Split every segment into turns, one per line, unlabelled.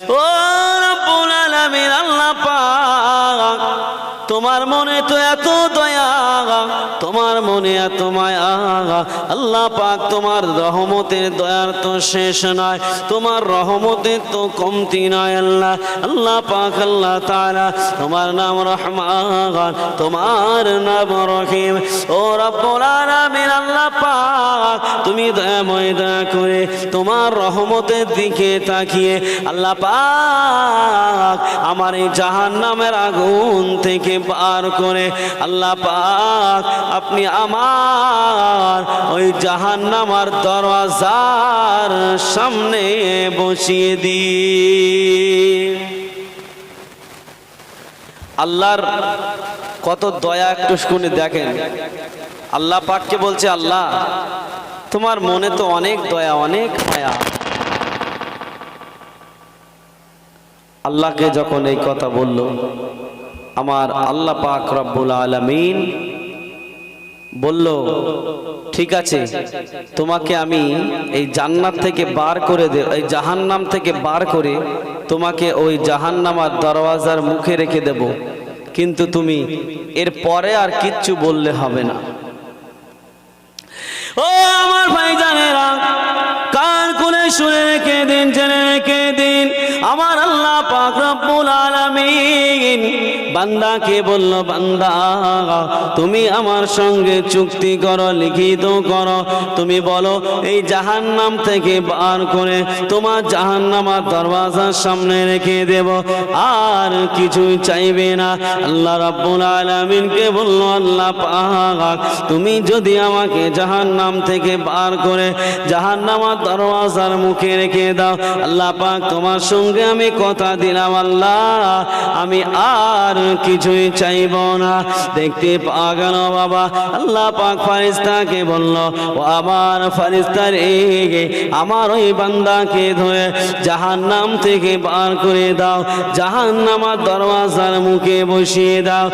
ও রব্বুল আলামিন আল্লাহ পাক তোমার মনে তো এত দয়া তোমার মনে এত মায়া আল্লাহ পাক তোমার রহমতের দয়ার তো শেষ নয়, তোমার রহমতের তো কমতি নয় আল্লাহ। আল্লাহ পাক, আল্লাহ তাআলা তোমার নাম রহমান, তোমার নাম রহিম। ও রব্বুল আল্লাহ পাক তুমি দয়াময় দয়া করে তোমার রহমতের দিকে তাকিয়ে আল্লাহ পাক আমার এই জাহান্নামের আগুন থেকে পার করে আল্লাহ পাক আপনি আমার ওই জাহান্নামার দরওয়াজার সামনে বসিয়ে দিন। আল্লাহর কত দয়া একটু শুনে দেখেন। আল্লাহ পাককে বলছে, আল্লাহ, তোমার মনে তো অনেক দয়া, অনেক মায়া। আল্লাহকে যখন এই কথা বলল, আমার আল্লাহ পাক রব্বুল আলামিন বলল, ঠিক আছে, তোমাকে আমি এই জান্নাত থেকে বার করে দে, এই জাহান্নাম থেকে বার করে তোমাকে ওই জাহান্নামার দরওয়াজার মুখে রেখে দেব। কিন্তু তুমি এর পরে আর কিচ্ছু বললে হবে না। ও আমার ভাই জানেরা কান কোলে শুনে রেখে দিন, জেনে রেখে দিন, আমার আল্লাহ পাক রব্বুল আলামিন বান্দাকে বলল, বান্দা, তুমি আমার সঙ্গে চুক্তি করো, লিখিত করো। তুমি বলো, এই জাহান নাম থেকে বার করে তোমার জাহান্নামার দরওয়াজার সামনে রেখে দেব। আর কিছুই চাইবে না। আল্লাহ রাব্বুল আলামিনকে বলল, আল্লাহ পাক, তুমি যদি আমাকে জাহান নাম থেকে বার করে জাহান্নামার দরওয়াজার মুখে রেখে দাও, আল্লাহ পাক, তোমার সঙ্গে আমি কথা দিলাম, আল্লাহ। আমি আর কিছুই চাইব না। দেখতে পা গেল বাবা, আল্লাহ পাক ফারিস্তাকে বলল, ও আমার ফারিস্তা রেগে আমার ওই বান্দাকে ধরে জাহান্নাম থেকে বার করে দাও জাহান্নামার দরওয়াজার মুখে বসিয়ে দাও।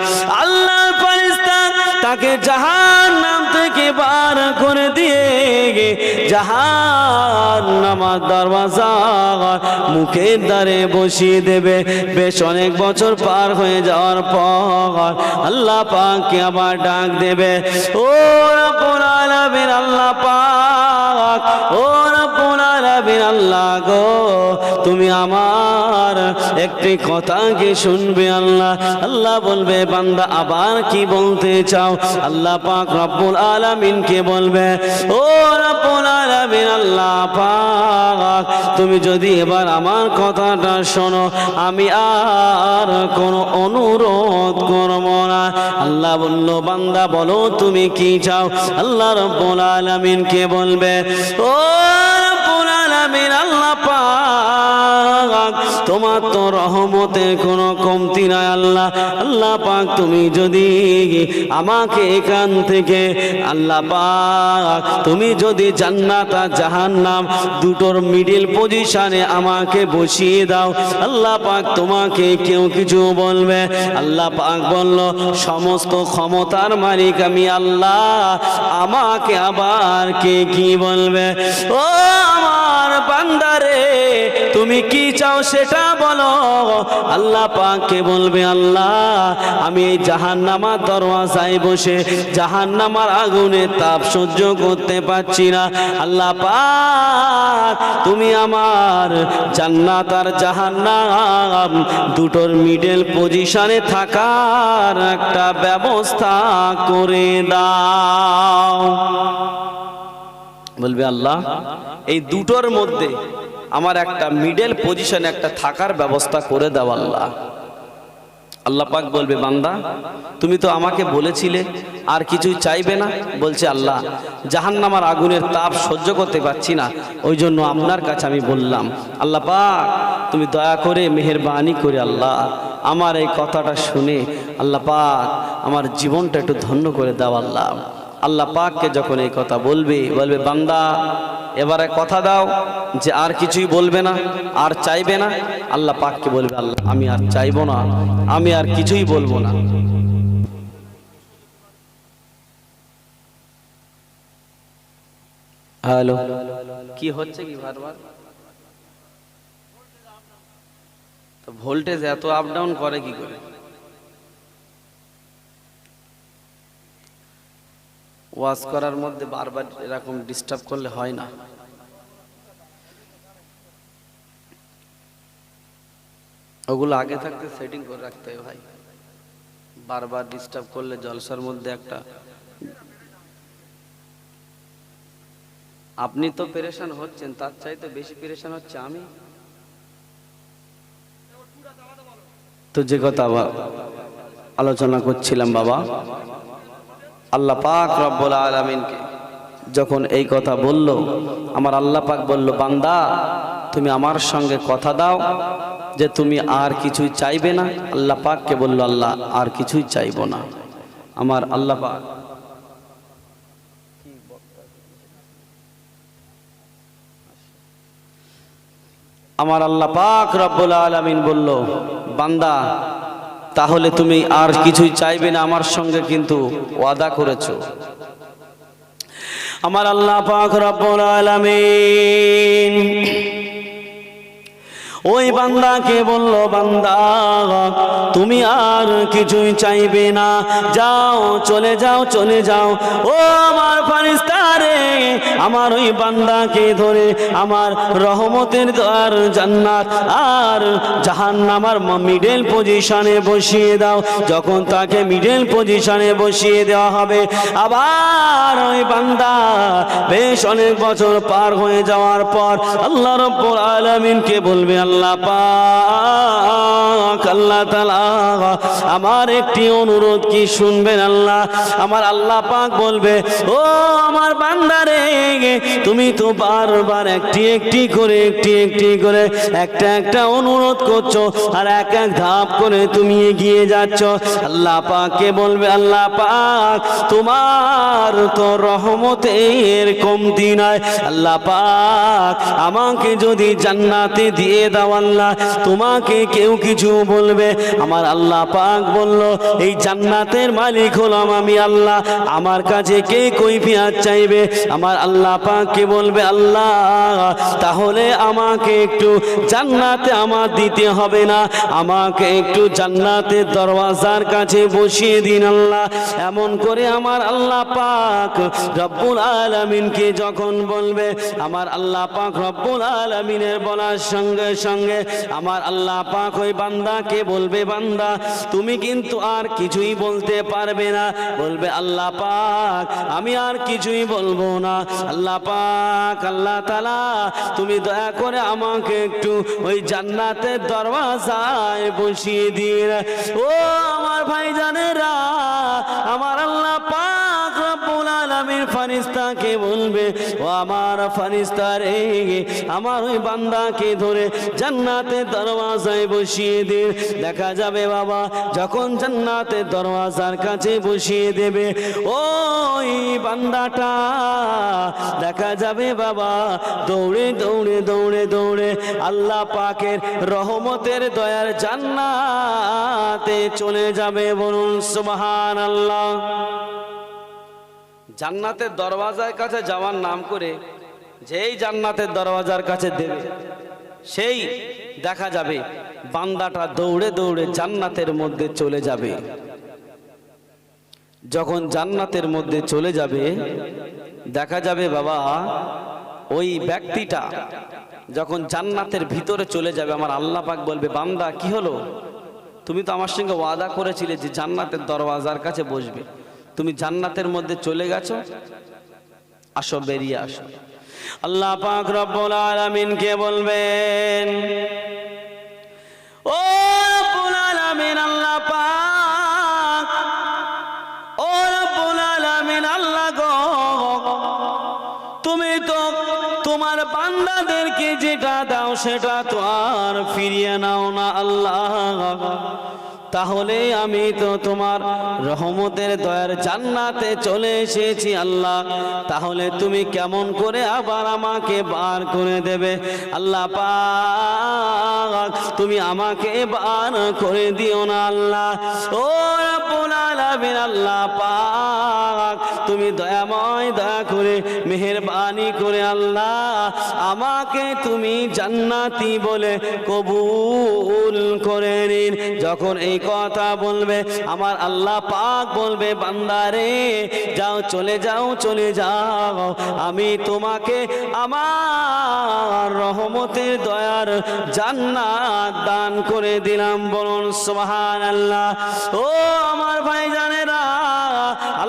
আল্লাহ ফারিস্তা তাকে জাহান নাম থেকে বার করে দিয়ে গে জাহান্নামার দরওয়াজা মুখের দ্বারে বসিয়ে দেবে। বেশ অনেক বছর পার হয়ে যাওয়ার পর আল্লাহ পাককে আবার ডাক দেবে। ও রব্বুল আলামিন, আল্লাহ পাক, ও আল্লাহ গো, তুমি আমার একটি কথা কি শুনবে আল্লাহ? আল্লাহ বলবে, বান্দা, আবার কি বলতে চাও? আল্লাহ পাক রব্বুল আলামিনকে বলবে, ও রব্বুল আলামিন, আল্লাহ পাক, তুমি যদি এবার আমার কথাটা শোনো, আমি আর কোনো অনুরোধ করব না। আল্লাহ বলল, বান্দা, বলো তুমি কি চাও? আল্লাহ রব্বুল আলামিনকে বলবে, ও আলামিন আল্লাহ পাক তোমার তো রহমতের কোনো কমতি নাই আল্লাহ। আল্লাহ পাক তুমি যদি আমাকে এখান থেকে, আল্লাহ পাক তুমি যদি জান্নাত আর জাহান্নাম দুটোর মিডিল পজিশনে আমাকে বসিয়ে দাও, আল্লাহ পাক তোমাকে কেউ কিছু বলবে। আল্লাহ পাক বলল, সমস্ত ক্ষমতার মালিক আমি আল্লাহ। আমাকে আবার কে কি বলবে? ও আমার বান্দারে, তুমি কি চাও সেটা বলো। আল্লাহ পাককে বলবে, আল্লাহ, আমি এই জাহান্নামার দরওয়াজায় বসে জাহান্নামার আগুনের তাপ সহ্য করতে পারছি না। আল্লাহ পাক, তুমি আমার জান্নাত আর জাহান্নাম দুটোর মিডল পজিশনে থাকার একটা ব্যবস্থা করে দাও। বলবে, আল্লাহ, এই দুটোর মধ্যে আমার একটা মিডল পজিশনে একটা থাকার ব্যবস্থা করে দাও আল্লাহ। আল্লাহ পাক বলবে, বান্দা, তুমি তো আমাকে বলেছিলে, আর কিছুই চাইবে না। বলছে, আল্লাহ, জাহান্নামার আগুনের তাপ সহ্য করতে পারছি না। ওই জন্য আপনার কাছে আমি বললাম, আল্লাহ পাক, তুমি দয়া করে, মেহেরবানি করে আল্লাহ, আমার এই কথাটা শুনে আল্লাহ পাক, আমার জীবনটা একটু ধন্য করে দাও আল্লাহ। আল্লাহ পাককে যখন এই কথা বলবে বলবে, বান্দা, এবারে কথা দাও যে আর কিছুই বলবে না, আর চাইবে না। আল্লাহ পাককে বলবে, আল্লাহ, আমি আর চাইব না, আমি আর কিছুই বলব না। হ্যালো, কি হচ্ছে কি বারবার? তো ভোল্টেজ এত আপ ডাউন করে কি করে? ওয়াজ করার মধ্যে বারবার এরকম ডিস্টার্ব করলে হয় না। ওগুলো আগে থাকতে সেটিং করে রাখতে হয় ভাই। বারবার ডিস্টার্ব করলে জলসার মধ্যে একটা আপনি তো পেরেশান হচ্ছেন, তার চাইতে বেশি পেরেশান হচ্ছে আমি। তো যে কথা আলোচনা করছিলাম বাবা আল্লাহ পাক রব্বুল আলমিনকে যখন এই কথা বলল, আমার আল্লাহ পাক বলল, বান্দা, তুমি আমার সঙ্গে কথা দাও যে তুমি আর কিছুই চাইবে না। আল্লাহ পাককে বলল, আল্লাহ, আর কিছুই চাইব না। আমার আল্লাহ পাক আমার আল্লাহ পাক রব্বুল আলামিন বলল, বান্দা তাহলে তুমি আর কিছুই চাইবে না আমার সঙ্গে কিন্তু ওয়াদা করেছ। আমার আল্লাহ পাক রব্বুল আলামিন ওই বান্দাকে বলল, বান্দা, তুমি আর কিছুই চাইবে না। যাও, চলে যাও চলে যাও। ও আমার ফারিস্তারে আমার ওই বান্দাকে ধরে আমার রহমতের দ্বার জান্নাত আর জাহান্নামার মিডল পজিশনে বসিয়ে দাও। যখন তাকে মিডল পজিশনে বসিয়ে দেওয়া হবে, আবার ওই বান্দা বেশ অনেক বছর পার হয়ে যাওয়ার পর আল্লাহ রব্বুল আলামিনকে বলবে, আল্লাহ পাক, আল্লাহ তাআলা আমার একটি অনুরোধ কি শুনবেন আল্লাহ? আমার আল্লাহ পাক বলবে, ও আমার বান্দারে, তুমি তো বারবার একটি একটি করে, একটি একটি করে, একটা একটা অনুরোধ করছ আর এক এক ধাপ করে তুমি এগিয়ে যাচ্ছ। আল্লাহ পাককে বলবে, আল্লাহ পাক, তোমার তো রহমতের কমতি নয়। আল্লাহ পাক আমাকে যদি জান্নাতে দিয়ে দাও আল্লাহ, তোমাকে কেউ কিছু বলবে। আমার আল্লাহ পাক বলল, এই জান্নাতের মালিক হলাম আমি আল্লাহ, আমার কাছে কে কৈফিয়াত চাইবে? আমার আল্লাহ পাককে বলবে? আল্লাহ, তাহলে আমাকে একটু জান্নাতে আমার দিতে হবে না, আমাকে একটু জান্নাতের দরওয়াজার কাছে বসিয়ে দিন আল্লাহ। এমন করে আমার আল্লাহ পাক রব্বুল আলামিনকে যখন বলবে, আমার আল্লাহ পাক রব্বুল আলামিনের বলার সঙ্গে সঙ্গে আমার আল্লাহ পাক ওই বান্দাকে বলবে, বান্দা, তুমি কিন্তু আর কিছুই বলতে পারবে না। বলবে, আল্লাহ পাক, আমি আর কিছুই বলব না। আল্লাহ পাক, আল্লাহ তালা তুমি দয়া করে আমাকে একটু ওই জান্নাতের দরওয়াজায় বসিয়ে দিন। ও আমার ভাই জানেরা ফারিস্তাকে বলবে, ও আমার ফারিস্তা রে, আমার ওই বান্দাকে ধরে জান্নাতের দরওয়াজায় বসিয়ে দিন দেখা যাবে বাবা, যখন জান্নাতের দরওয়াজার কাছে বসিয়ে দেবে, ওই বান্দাটা দেখা যাবে বাবা, দৌড়ে দৌড়ে দৌড়ে দৌড়ে আল্লাহ পাকের রহমতের দয়ার জান্নাতে চলে যাবে বলুন সুবহান আল্লাহ জান্নাতের দরওয়াজার কাছে যাওয়ার নাম করে যেই জান্নাতের দরওয়াজার কাছে দেবে, সেই দেখা যাবে বান্দাটা দৌড়ে দৌড়ে জান্নাতের মধ্যে চলে যাবে। যখন জান্নাতের মধ্যে চলে যাবে, দেখা যাবে বাবা, ওই ব্যক্তিটা যখন জান্নাতের ভিতরে চলে যাবে, আমার আল্লাহ পাক বলবে, বান্দা, কি হলো? তুমি তো আমার সঙ্গে ওয়াদা করেছিলে যে জান্নাতের দরওয়াজার কাছে বসবে। তুমি জান্নাতের মধ্যে চলে গেছো? আসো, বেরিয়ে আসো। আল্লাহ পাক রব্বুল আলামিন কে বলবেন? ও রব্বুল আলামিন, আল্লাহ পাক। ও রব্বুল আলামিন, আল্লাহ গো। তুমি তো তোমার বান্দাদেরকে যেটা দাও সেটা তো আর ফিরিয়ে নাও না, আল্লাহ। তাহলে আমি তো তোমার রহমতের দয়ার জান্নাতে চলে এসেছি আল্লাহ। তাহলে তুমি কেমন করে আবার আমাকে বার করে দেবে? আল্লাহ পাক, তুমি আমাকে বার করে দিও না আল্লাহ। ও আল্লাহ পাক। তুমি দয়াময় দয়া করে মেহেরবানি করে আল্লাহ আমাকে তুমি জান্নাতি বলে কবুল করে নিন। যখন এই কথা বলবে, আমার আল্লাহ পাক বলবে বান্দারে যাও চলে যাও চলে যাও। আমি তোমাকে আমার রহমতের দয়ার জান্নাত দান করে দিলাম। বলুন সুবহান আল্লাহ ও আমার ভাই জানেরা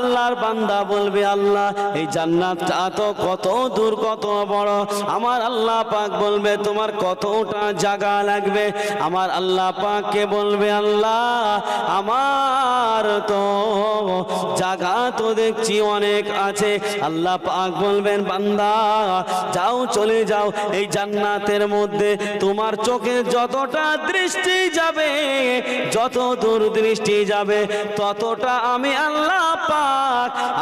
আল্লাহর বান্দা বলবে, আল্লাহ, এই জান্নাতটা তো কত দূর, কত বড়। আমার আল্লাহ পাক বলবে, তোমার কতটা জায়গা লাগবে? আমার আল্লাহ পাককে বলবে, আল্লাহ, আমার তো জায়গা তো দেখছি অনেক আছে। আল্লাহ পাক বলবেন, বান্দা, যাও, চলে যাও, এই জান্নাতের মধ্যে তোমার চোখে যতটা দৃষ্টি যাবে, যত দূর দৃষ্টি যাবে, ততটা আমি আল্লাহ পাক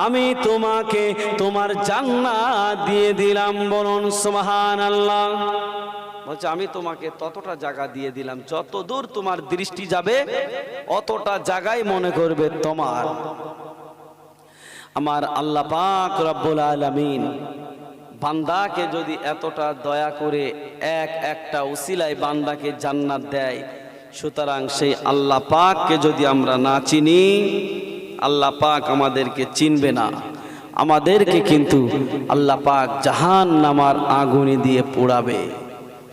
আমি তোমাকে তোমার জান্নাত দিয়ে দিলাম, বলুন সুবহান আল্লাহ বলছে, আমি তোমাকে ততটা জায়গা দিয়ে দিলাম, যত দূর তোমার দৃষ্টি যাবে, অতটা জায়গায় মনে করবে তোমার। আমার আল্লাহ পাক রব্বুল আলামিন বান্দাকে যদি এতটা দয়া করে এক একটা উসিলায় বান্দাকে জান্নাত দেয়, সুতরাং সেই আল্লাহ পাককে যদি আমরা না চিনি আল্লাহ পাক আমাদেরকে চিনবে না। আমাদেরকে কিন্তু আল্লাহ পাক জাহান নামার আগুনে দিয়ে পোড়াবে।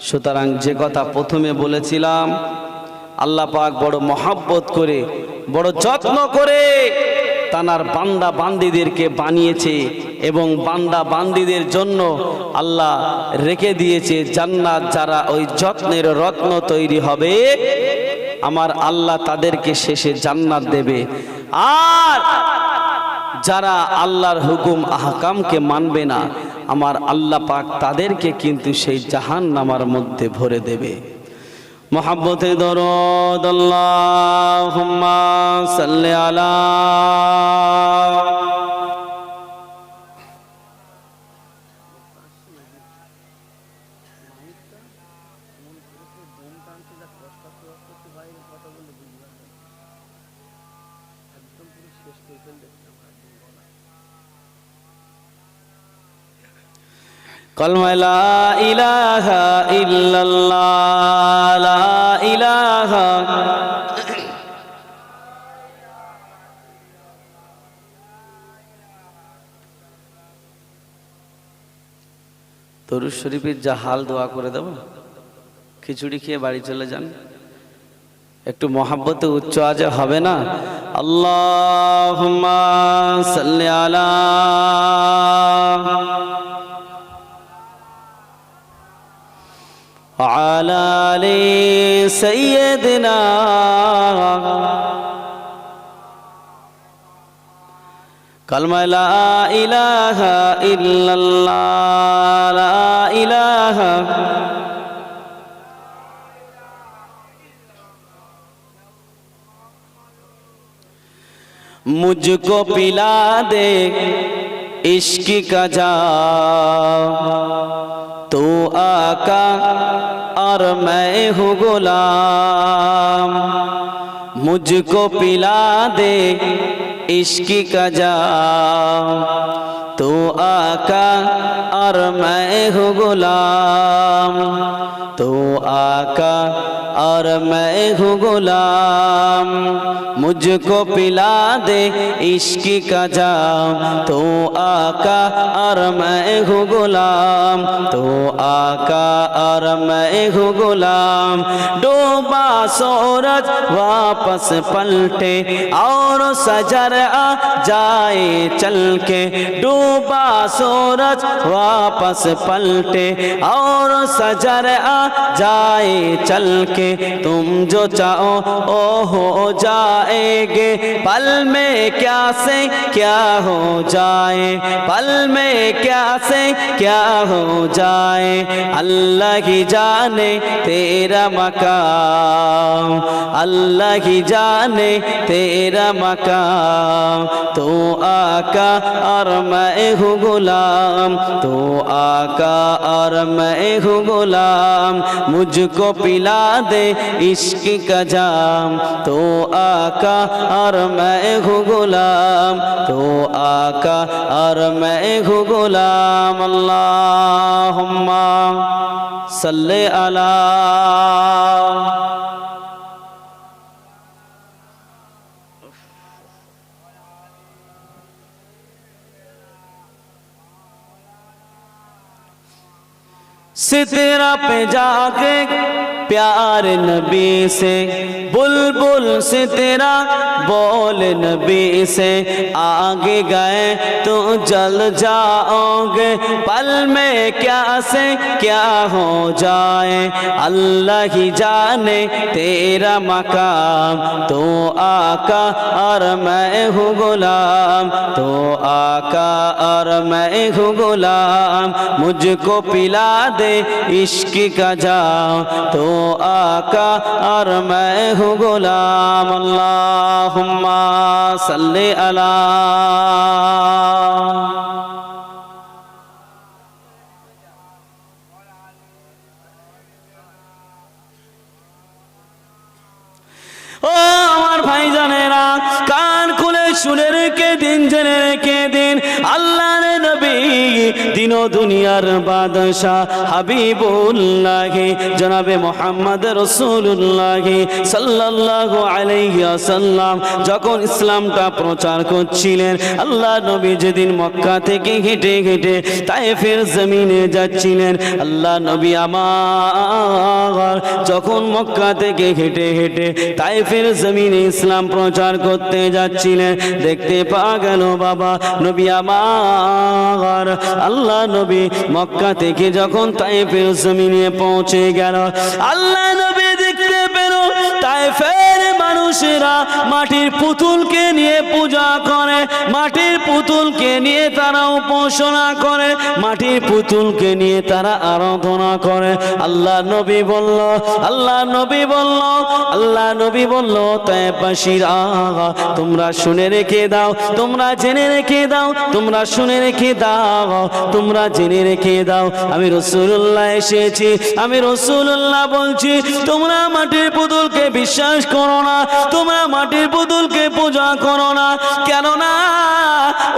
সুতরাং যে কথা প্রথমে বলেছিলাম, আল্লাহ পাক বড় মহাব্বত করে, বড় যত্ন করে তানার বান্দা বান্দিদেরকে বানিয়েছে এবং বান্দা বান্দিদের জন্য আল্লাহ রেখে দিয়েছে জান্নাত যারা ওই যত্নের রত্ন তৈরি হবে। আমার আল্লাহ তাদেরকে শেষে জান্নাত দেবে। আর যারা আল্লাহর হুকুম আহকামকে মানবে না, আমার আল্লাহ পাক তাদেরকে কিন্তু সেই জাহান নামার মধ্যে ভরে দেবে। মোহাব্বতে দরদ, আল্লাহুম্মা সাল্লি আলা কলমা ইলাহা শরীফের যা হাল দোয়া করে দেব খিচুড়ি খেয়ে বাড়ি চলে যান। একটু মহাব্বতে উচ্চ আজে হবে না? আল্লাহ আলা আলালে সৈয়দনা কালমা লা ইলাহা ইল্লাল্লাহ, লা ইলাহা مجھ کو پلا دے عشق کا جا۔ تو آقا اور میں ہوں غلام۔ مجھ کو پلا دے عشق کا جا۔ تو آقا اور میں ہوں غلام۔ تو آقا اور میں ہوں غلام مجھ کو پلا دے عشق کا جام۔ تو آقا اور میں ہوں غلام، تو آقا اور میں ہوں غلام۔ ڈوبا سورج واپس پلٹے اور سجر آ جائے چل کے۔ ڈوبا سورج واپس پلٹے اور سجر آ جائے چل کے۔ के तुम जो चाहो ओ हो जाएगे पल में क्या से क्या हो जाए पल में क्या से क्या हो जाए अल्लाह ही जाने तेरा मकाम अल्लाह ही जाने तेरा मकाम तो आका और मैं हूँ गुलाम तो आका और मैं हूँ गुलाम मुझको पिला دے عشق کا جام، تو آقا اور میں ہوں غلام، تو آقا اور میں ہوں غلام۔ اللہم صلی اللہ ستیرہ پہ جا کے پیار نبی سے، بلبل بل سے تیرا بول نبی سے۔ آگے گئے تو جل جاؤ گے۔ پل میں کیا سے کیا ہو جائے۔ اللہ ہی جانے تیرا مقام۔ تو آقا اور میں ہوں غلام۔ تو آقا اور میں ہوں غلام۔ مجھ کو پلا دے عشق کا جاؤں تو आका और मैं हूँ गुलाम अल्लाहुम्मा सल्ले अला ও আমার ভাই জানেরা কান খুলে শুনে রেখে দিন জেনে রেখে দিন আল্লাহ নবী দিন দুনিয়ার বাদশাহ হাবিবুল্লাহ, জনাবে মোহাম্মদ রসুল্লাহ সাল্লাল্লাহু আলাইহি ওয়াসাল্লাম। যখন ইসলামটা প্রচার করছিলেন, আল্লাহ নবী যেদিন মক্কা থেকে হেঁটে হেঁটে তায়েফের জমিনে যাচ্ছিলেন, আল্লাহ নবী আমার যখন মক্কা থেকে হেঁটে হেঁটে তাইফের জমিনে ইসলাম প্রচার করতে যাচ্ছিলেন, দেখতে পা গেল, বাবা নবী আমার আল্লাহ নবী মক্কা থেকে যখন তাইফের জমিনে পৌঁছে গেল, আল্লাহ নবী দেখতে পেল তাইফের মানুষেরা মাটির পুতুলকে নিয়ে পূজা করে, মাটির পুতুলকে নিয়ে তারা উপাসনা করে, মাটির পুতুলকে নিয়ে তারা আরাধনা করে। আল্লাহ নবী বলল, আল্লাহ নবী বলল, আল্লাহ নবী বলল তাইপাশিরা তোমরা শুনে রেখে দাও, তোমরা জেনে রেখে দাও, তোমরা শুনে রেখে দাও, তোমরা জেনে রেখে দাও। আমি রসুল্লাহ এসেছি, আমি রসুল্লাহ বলছি, তোমরা মাটির পুতুলকে বিশ্বাস করো না, তোমরা মাটির পুতুলকে পূজা করো না, কেননা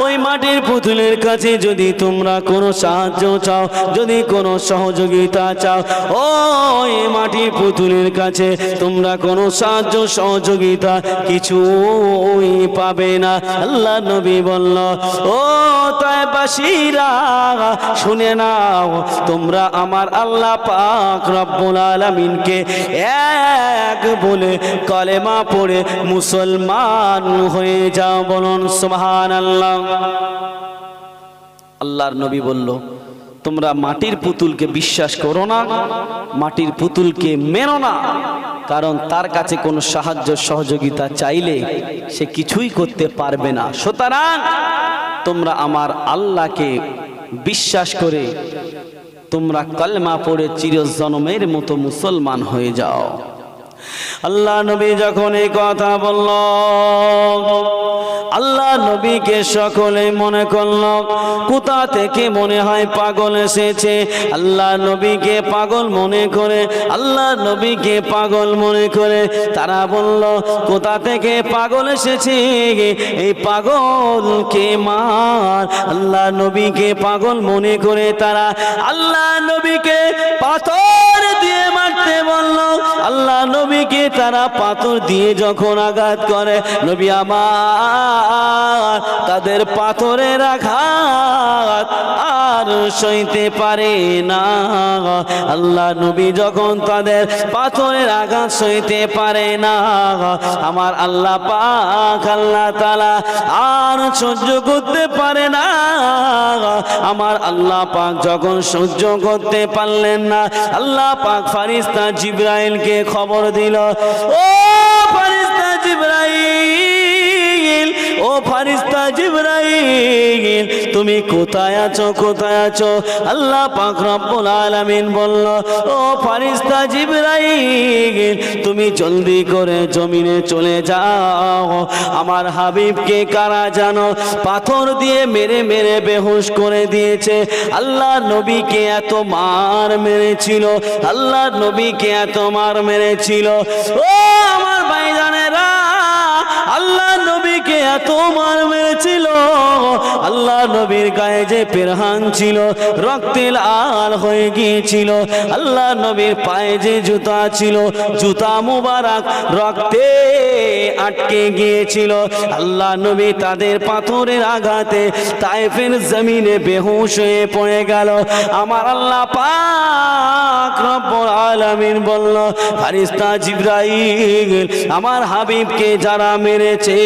ওই মাটির পুতুলের কাছে যদি তোমরা কোনো সাহায্য চাও, যদি কোনো সহযোগিতা চাও, ওই মাটির পুতুলের কাছে তোমরা কোনো সাহায্য, সহযোগিতা কিছুই পাবে না। আল্লাহ নবী বলল, ও তাই বাসিরা শুনে নাও, তোমরা আমার আল্লাহ পাক রব্বুল আলামিনকে এক বলে কলেমা পড়ে মুসলমান হয়ে যাও। বলুন, সুবহানাল্লাহ। আল্লাহর নবী বলল, তোমরা মাটির পুতুলকে বিশ্বাস করো না, মাটির পুতুলকে মেনো না। কারণ তার কাছে কোনো সাহায্য সহযোগিতা চাইলে সে কিছুই করতে পারবে না। সুতরাং তোমরা আমার আল্লাহকে বিশ্বাস করে তোমরা কলমা পড়ে চিরজনমের মতো মুসলমান হয়ে যাও। আল্লাহ নবী যখন এই কথা বলল আল্লাহ নবীকে সকলে মনে করল, কোথা থেকে মনে হয় পাগল এসেছে? আল্লাহ নবীকে পাগল মনে করে, আল্লাহ নবীকে পাগল মনে করে, তারা বলল, কোথা থেকে পাগল এসেছে? এই পাগলকে মার। আল্লাহ নবীকে পাগল মনে করে তারা, আল্লাহ নবীকে পাথর দিয়ে মারতে বলল। আল্লাহ নবীকে তারা পাথর দিয়ে যখন আঘাত করে, নবী আমার তাদের পাথরের আঘাত আর সইতে পারে না। আল্লাহ নবী যখন তাদের পাথরের আঘাত সইতে পারে না, আমার আল্লাহ পাক আল্লাহ তালা আর সহ্য করতে পারে না। আমার আল্লাহ পাক যখন সহ্য করতে পারলেন না, আল্লাহ পাক ফারিস্তা জিব্রাইলকে খবর দিল, ও ফারিস্তা জিব্রাইল, তুমি কোথায় আছো কোথায় আছো? আল্লাহ পাক রব্বুল আলামিন বলল, ও ফারিস্তা জিব্রাইল, তুমি জলদি করে জমিনে চলে যাও। আমার হাবিবকে কারা জানো? পাথর দিয়ে মেরে মেরে বেহুশ করে দিয়েছে। আল্লাহ নবীকে এত মার মেরেছিল। আল্লাহ নবীকে এত মার মেরেছিল। ও নবীকে এত মার মেরেছিল। আল্লাহ নবীর গায়ে যে পেরহান ছিল রক্তে লাল হয়ে গিয়েছিল। আল্লাহ নবীর পায়ে যে জুতা ছিল, জুতা মুবারক রক্তে আটকে গিয়েছিল। আল্লাহ নবী তাদের পাথরের আঘাতে তাইফের জমিনে বেহুশ হয়ে পড়ে গেল। আমার আল্লাহ পাক রব্বুল আলামিন বলল ফারিস্তা জিব্রাইল, আমার হাবিবকে যারা মেরেছে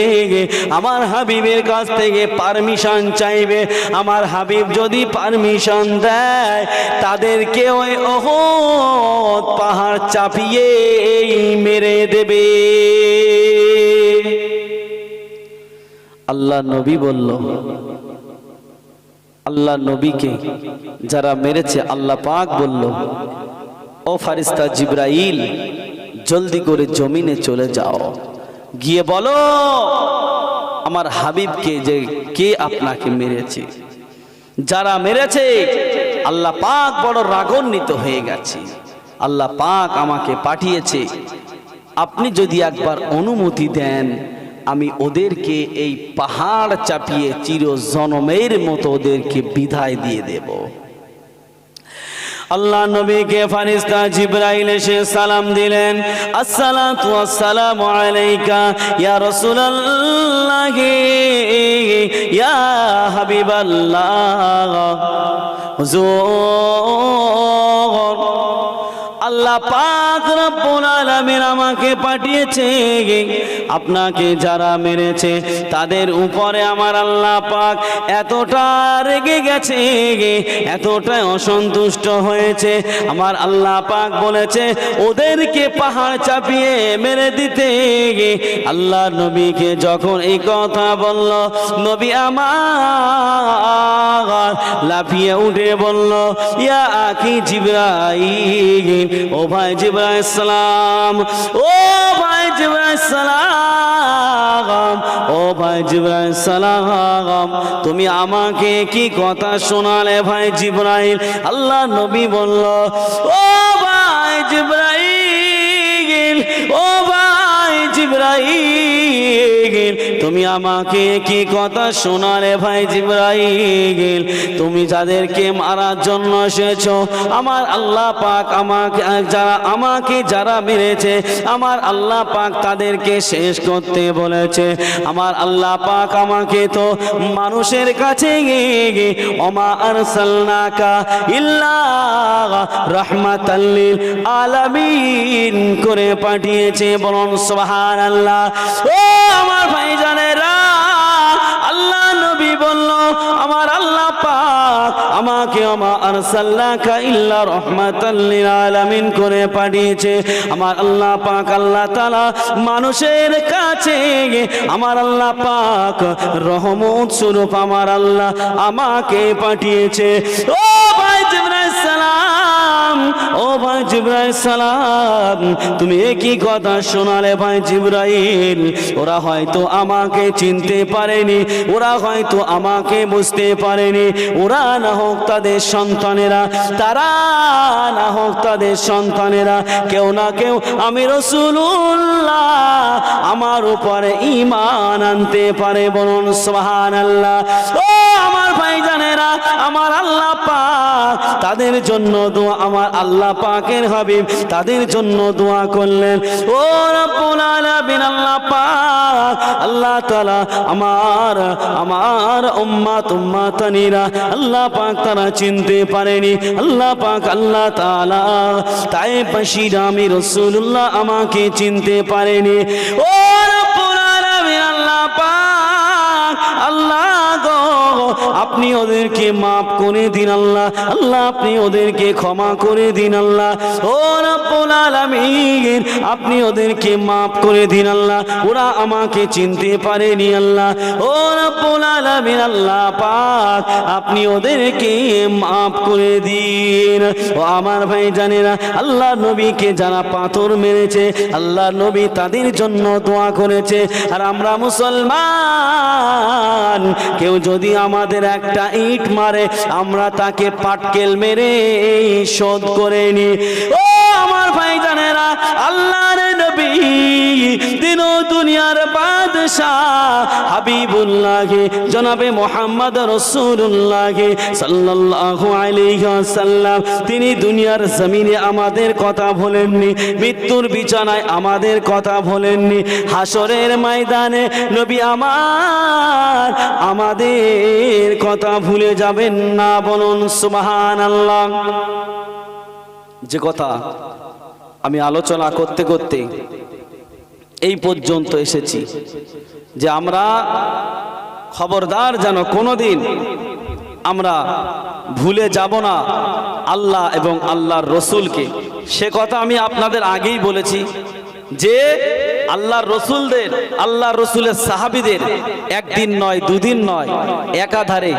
আমার হাবিবের কাছ থেকে পারমিশন চাইবে। আমার হাবিব যদি পারমিশন দেয়, তাদেরকে ওই অহত পাহাড় চাপিয়ে মেরে দেবে। আল্লাহ নবী বলল, আল্লাহ নবীকে যারা মেরেছে, আল্লাহ পাক বলল, ও ফারিস্তা জিব্রাইল, জলদি করে জমিনে চলে যাও। গিয়ে বলো আমার হাবিবকে যে কে আপনাকে মেরেছে? যারা মেরেছে, আল্লাহ পাক বড় রাগান্বিত হয়ে গেছে। আল্লাহ পাক আমাকে পাঠিয়েছে, আপনি যদি একবার অনুমতি দেন, আমি ওদেরকে এই পাহাড় চাপিয়ে চির জনমের মতো ওদেরকে বিদায় দিয়ে দেব। আল্লাহ নবীকে ফারিস্তা জিব্রাইল এসে সালাম দিলেন। আসসালাতু আসসালামু আলাইকা ইয়া রাসূলুল্লাহ, ইয়া হাবিবাল্লাহ। হুজুর। আল্লাহ পাক রব্বুল আলামিন আমাকে পাঠিয়েছে। আপনাকে যারা মেরেছে, তাদের উপরে আমার আল্লাহ পাক এতটা রেগে গেছে এতটা অসন্তুষ্ট হয়েছে। আমার আল্লাহ পাক বলেছে, ওদেরকে পাহাড় চাপিয়ে মেরে দিতে গে। আল্লাহ নবীকে যখন এই কথা বলল, নবী আমার লাফিয়ে উঠে বলল, ইয়া আকি জিব্রাইল। ও ভাই জিব্রাইল সালাম, ও ভাই জিব্রাইল সালাম, ও ভাই জিব্রাইল সালাম, তুমি আমাকে কি কথা শোনালে ভাই জিব্রাইল? আল্লাহ নবী বলল, ও ভাই জিব্রাইল, ও ভাই জিব্রাইল তুমি আমাকে কি কথা শোনালে ভাই জিব্রাইল? তুমি যাদেরকে মারার জন্য এসেছ, আমার আল্লাহ পাক আমাকে, যারা আমাকে, যারা মেরেছে, আমার আল্লাহ পাক তাদেরকে শেষ করতে বলেছে। আমার আল্লাহ পাক আমাকে তো মানুষের কাছে গিয়ে, ওমা আরসালনাকা ইল্লা রাহমাতাল্লিল আলামিন করে পাঠিয়েছে। বলুন, সুবহানাল্লাহ। ও আমার ভাইজানেরা আল্লাহ নবী বলল, আমার আল্লাহ পাক আমাকে আমা আরসাল্লাকা ইল্লা রাহমাতাল লিল আলামিন করে পাঠিয়েছে। আমার আল্লাহ পাক আল্লাহ মানুষের কাছে আমার আল্লাহ পাক রহমত স্বরূপ আমার আল্লাহ আমাকে পাঠিয়েছে। ও ভাই জিব্রাইল সালাম, তুমি একই কথা শোনালে ভাই জিব্রাইল। ওরা হয়তো আমাকে চিনতে পারেনি, ওরা হয়তো আমাকে বুঝতে পারেনি। ওরা না হোক তাদের সন্তানেরা, তারা না হোক তাদের সন্তানেরা, কেউ না কেউ আমি রসুল্লাহ আমার উপরে ইমান আনতে পারে বলুন সোহান আল্লাহ ও আমার ভাইজানেরা, আমার আল্লাহ পাক তাদের জন্য দোয়া আমার আল্লাহ পাকের হাবিব তাদের জন্য দোয়া করলেন। ও রব্বুল আলামিন, আল্লাহ পাক, আল্লাহ তাআলা আমার আমার উম্মাত, উম্মাতানিরা আল্লাহ পাক তারা চিনতে পারেনি। আল্লাহ পাক, আল্লাহ তাআলা তাই বশির আমি রাসূলুল্লাহ আমাকে চিনতে পারেনি। ও রব্বুল আলামিন, আল্লাহ পাক, আল্লাহ আপনি ওদেরকে মাফ করে দিন আল্লাহ। আল্লাহ, আপনি ওদেরকে ক্ষমা করে দিন আল্লাহ। ও রব্বুল আলামিন, আপনি ওদেরকে মাফ করে দিন আল্লাহ। ওরা আমাকে চিনতে পারেনি আল্লাহ। ও রব্বুল আলামিন, আল্লাহ পাক, আপনি ওদেরকে মাফ করে দিন। ও আমার ভাই জানেরা আল্লাহ নবীকে যারা পাথর মেরেছে, আল্লাহ নবী তাদের জন্য দোয়া করেছে। আর আমরা মুসলমান, কেউ যদি আমাদের একটা ইট মারে, আমরা তাকে পাটকেল মেরে শোধ করে নি ও আমার ভাই জানেরা আল্লাহর জনাবে মোহাম্মদ তিনি দুনিয়ার জমিনে আমাদের কথা বলেননি, মৃত্যুর বিছানায় আমাদের কথা বলেননি হাসরের ময়দানে নবী আমার আমাদের কথা ভুলে যাবেন না বলুন সুবহানাল্লাহ। যে কথা আমি আলোচনা করতে করতে এই পর্যন্ত এসেছি যে আমরা খবরদার যেন কোনোদিন আমরা ভুলে যাব না আল্লাহ এবং আল্লাহর রসুলকে। সে কথা আমি আপনাদের আগেই বলেছি যে আল্লাহর রসুলদের আল্লাহর রসুলের সাহাবিদের একদিন নয়, দুদিন নয়, একাধারে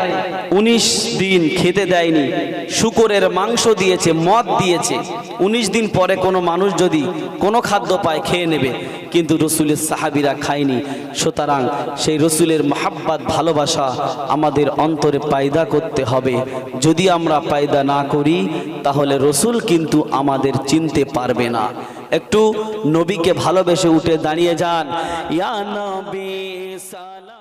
উনিশ দিন খেতে দেয়নি, শুকরের মাংস দিয়েছে, মদ দিয়েছে। উনিশ দিন পরে কোনো মানুষ যদি কোনো খাদ্য পায়, খেয়ে নেবে। কিন্তু রসুলের সাহাবিরা খায়নি। সুতরাং সেই রসুলের মহাব্বাত, ভালোবাসা আমাদের অন্তরে পায়দা করতে হবে। যদি আমরা পায়দা না করি, তাহলে রসুল কিন্তু আমাদের চিনতে পারবে না। একটু নবীকে ভালোবেসে উঠে দাঁড়িয়ে যান। ইয়া নবী সালাম